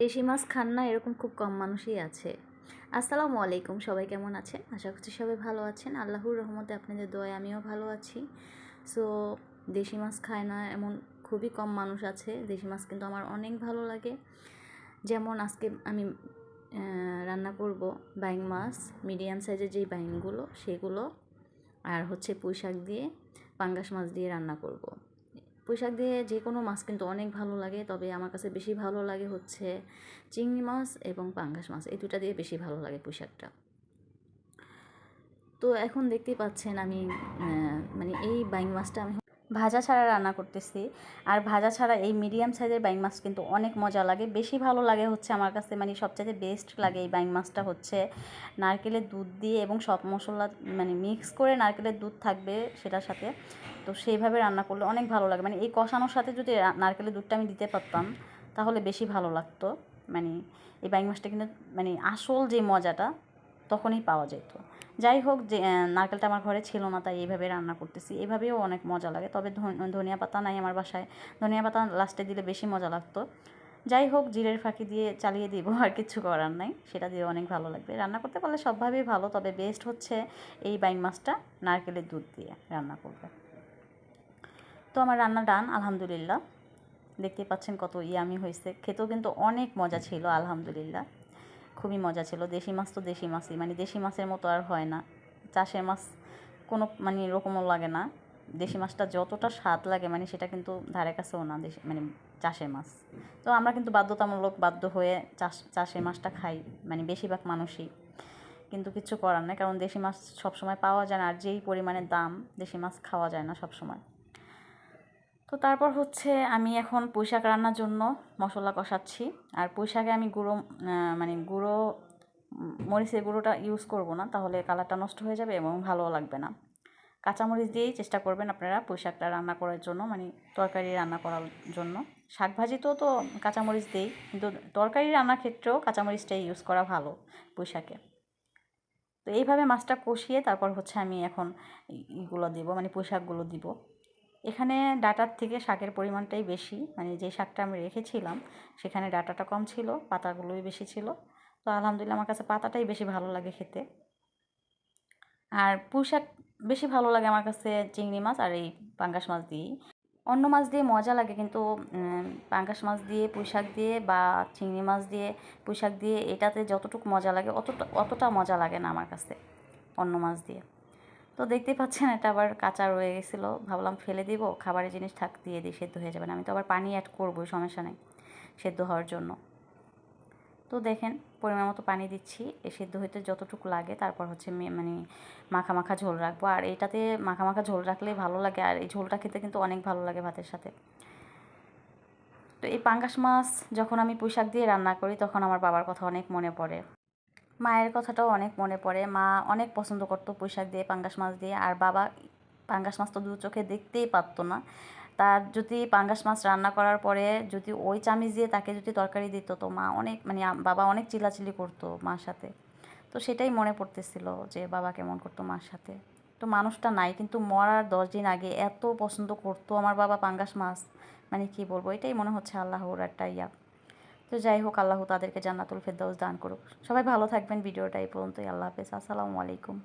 দেশি মাছ খান না, এরকম খুব কম মানুষই আছে। আসসালামু আলাইকুম, সবাই কেমন আছেন? আশা করছি সবাই ভালো আছেন। আল্লাহর রহমতে আপনাদের দোয়ায় আমিও ভালো আছি। সো দেশি মাছ খায় না এমন খুবই কম মানুষ আছে। দেশি মাছ কিন্তু আমার অনেক ভালো লাগে। যেমন আজকে আমি রান্না করব বাইং মাছ, মিডিয়াম সাইজের যেই বাইংগুলো, সেগুলো, আর হচ্ছে পুঁই শাক দিয়ে পাঙ্গাস মাছ দিয়ে রান্না করব। পুঁই শাক দিয়ে যে কোনো মাছ কিন্তু অনেক ভালো লাগে, তবে আমার কাছে বেশি ভালো লাগে হচ্ছে চিংড়ি মাছ এবং পাঙ্গাস মাছ। এই দুটা দিয়ে বেশি ভালো লাগে পোশাকটা। তো এখন দেখতেই পাচ্ছেন আমি মানে এই বাইং মাছটা আমি ভাজা ছাড়া রান্না করতেছি। আর ভাজা ছাড়া এই মিডিয়াম সাইজের বাইং মাছ কিন্তু অনেক মজা লাগে। বেশি ভালো লাগে হচ্ছে আমার কাছে মানে সবচেয়ে বেস্ট লাগে এই বাইং মাছটা হচ্ছে। নারকেলের দুধ দিয়ে এবং সব মশলা মানে মিক্স করে নারকেলের দুধ থাকবে সেটার সাথে। তো সেইভাবে রান্না করলে অনেক ভালো লাগে। মানে এই কষানোর সাথে যদি নারকেলের দুধটা আমি দিতে পারতাম, তাহলে বেশি ভালো লাগতো। মানে এই বাইং মাছটা কিন্তু মানে আসল যে মজাটা, তখনই পাওয়া যেত। যাই হোক যে নারকেলটা আমার ঘরে ছিল না, তাই এইভাবে রান্না করতেছি। এভাবেও অনেক মজা লাগে। তবে ধনিয়া পাতা নাই আমার বাসায়। ধনিয়া পাতা লাস্টে দিলে বেশি মজা লাগতো। যাই হোক, জিরের ফাঁকি দিয়ে চালিয়ে দিব, আর কিছু করার নাই। সেটা দিয়ে অনেক ভালো লাগবে। রান্না করতে পারলে সবভাবেই ভালো, তবে বেস্ট হচ্ছে এই বাইং মাছটা নারকেলের দুধ দিয়ে রান্না করবে। তো আমার রান্না ডান, আলহামদুলিল্লাহ। দেখতে পাচ্ছেন কত ইয়ামি হয়েছে। খেতেও কিন্তু অনেক মজা ছিল, আলহামদুলিল্লাহ। খুবই মজা ছিল। দেশি মাছ তো দেশি মাছই। মানে দেশি মাছের মতো আর হয় না। চাষের মাছ কোনো মানে এরকমও লাগে না। দেশি মাছটা যতটা স্বাদ লাগে মানে সেটা কিন্তু ধারে কাছেও না, দেশি মানে চাষের মাছ। তো আমরা কিন্তু বাধ্যতামূলক বাধ্য হয়ে চাষ, চাষের মাছটা খাই। মানে বেশিরভাগ মানুষই। কিন্তু কিছু করার নেই, কারণ দেশি মাছ সবসময় পাওয়া যায় না। আর যেই পরিমাণে দাম, দেশি মাছ খাওয়া যায় না সবসময়। তো তারপর হচ্ছে আমি এখন পুঁইশাক রান্নার জন্য মশলা কষাচ্ছি। আর পুঁইশাকে আমি গুঁড়ো মানে গুঁড়ো মরিচের গুঁড়োটা ইউজ করব না, তাহলে কালারটা নষ্ট হয়ে যাবে এবং ভালোও লাগবে না। কাঁচামরিচ দিয়েই চেষ্টা করবেন আপনারা পুঁইশাকটা রান্না করার জন্য মানে তরকারি রান্না করার জন্য। শাক ভাজিতেও তো কাঁচামরিচ দিই, কিন্তু তরকারি রান্নার ক্ষেত্রেও কাঁচামরিচটাই ইউজ করা ভালো পুঁইশাকে তো এইভাবে মাছটা কষিয়ে তারপর হচ্ছে আমি এখন ইগুলো দিব মানে পুঁইশাকগুলো দিব। এখানে ডাটার থেকে শাকের পরিমাণটাই বেশি মানে যে শাকটা আমি রেখেছিলাম, সেখানে ডাটাটা কম ছিল, পাতাগুলোই বেশি ছিল। তো আলহামদুলিল্লাহ আমার কাছে পাতাটাই বেশি ভালো লাগে খেতে। আর পুঁই শাক বেশি ভালো লাগে আমার কাছে চিংড়ি মাছ আর এই পাঙ্গাস মাছ দিয়েই। অন্য মাছ দিয়ে মজা লাগে কিন্তু পাঙ্গাস মাছ দিয়ে, পুঁই শাক দিয়ে বা চিংড়ি মাছ দিয়ে, পুঁই শাক দিয়ে এটাতে যতটুকু মজা লাগে অতটা অতটা মজা লাগে না আমার কাছে অন্য মাছ দিয়ে। তো দেখতেই পাচ্ছেন, এটা আবার কাঁচা রয়ে গেছিল। ভাবলাম ফেলে দিব, খাবারের জিনিস থাক, দিয়ে দিই, সেদ্ধ হয়ে যাবে না। আমি তো আবার পানি অ্যাড করবোই, সমস্যা নেই, সেদ্ধ হওয়ার জন্য। তো দেখেন, পরিমাণ মতো পানি দিচ্ছি সেদ্ধ হইতে যতটুকু লাগে, তারপর হচ্ছে মানে মাখা মাখা ঝোল রাখব। আর এটাতে মাখা মাখা ঝোল রাখলে ভালো লাগে, আর এই ঝোলটা খেতে কিন্তু অনেক ভালো লাগে ভাতের সাথে। তো এই পাঙ্গাস মাছ, যখন আমি পুঁইশাক দিয়ে রান্না করি, তখন আমার বাবার কথা অনেক মনে পড়ে। মায়ের কথাটাও অনেক মনে পড়ে। মা অনেক পছন্দ করতো পুঁইশাক দিয়ে, পাঙ্গাস মাছ দিয়ে। আর বাবা পাঙ্গাস মাছ তো দু চোখে দেখতেই পারতো না। তার যদি পাঙ্গাস মাছ রান্না করার পরে যদি ওই চামিচ দিয়ে তাকে যদি তরকারি দিত, তো মা অনেক মানে বাবা অনেক চিলাচিলি করতো মার সাথে। তো সেটাই মনে পড়তেছিল যে বাবা কেমন করতো মার সাথে। তো মানুষটা নাই, কিন্তু মরার দশ দিন আগে এত পছন্দ করতো আমার বাবা পাঙ্গাস মাছ। মানে কি বলব? এটাই মনে হচ্ছে আল্লাহর একটা ইয়া। তো যাই হোক, আল্লাহ তাদেরকে জান্নাতুল ফেরদাউস দান করুক। সবাই ভালো থাকবেন ভিডিওটা এই পর্যন্তই। আল্লাহ হাফেজ। আসসালামু আলাইকুম।